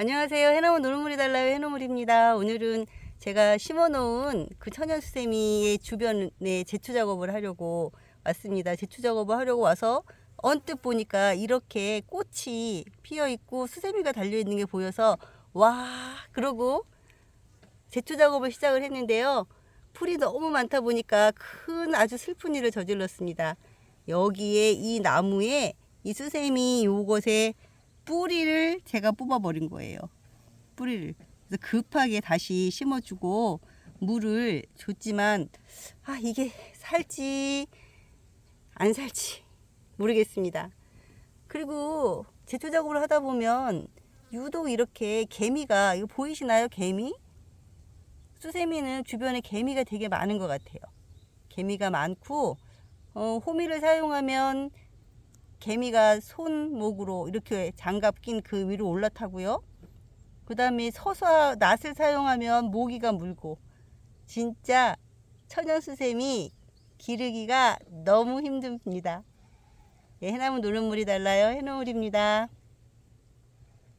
안녕하세요. 해나무 노르물이 달라요. 해노물입니다. 오늘은 제가 심어놓은 그 천연수세미의 주변에 제초 작업을 하려고 왔습니다. 제초 작업을 하려고 와서 언뜻 보니까 이렇게 꽃이 피어 있고 수세미가 달려 있는 게 보여서 와 그러고 제초 작업을 시작을 했는데요. 풀이 너무 많다 보니까 큰 아주 슬픈 일을 저질렀습니다. 여기에 이 나무에 이 수세미 요것에 뿌리를 제가 뽑아버린 거예요. 뿌리를. 그래서 급하게 다시 심어주고 물을 줬지만 아 이게 살지 안 살지 모르겠습니다. 그리고 제초 작업을 하다 보면 유독 이렇게 개미가 이거 보이시나요? 개미? 수세미는 주변에 개미가 되게 많은 것 같아요. 개미가 많고 어, 호미를 사용하면 개미가 손목으로 이렇게 장갑 낀 그 위로 올라타고요. 그 다음에 서서 낫을 사용하면 모기가 물고 진짜 천연수세미 기르기가 너무 힘듭니다. 예, 해나무 노른물이 달라요. 해노물입니다.